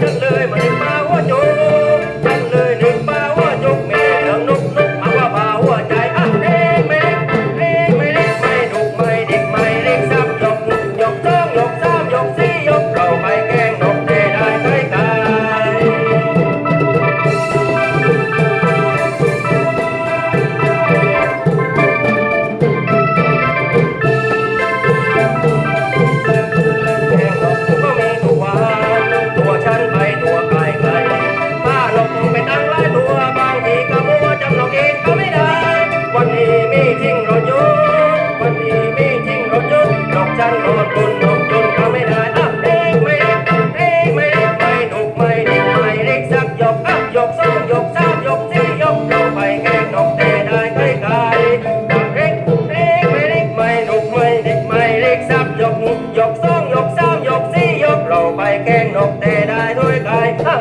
chân đời mà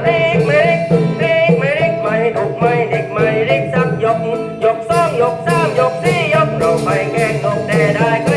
เล็กไม่เล็กเล็กไม่เล็กไม่ดกไม่เด็กไม่เล็กสักยกยกสองยกสามยกสี่ยกเราไปแกงนกแต่ได้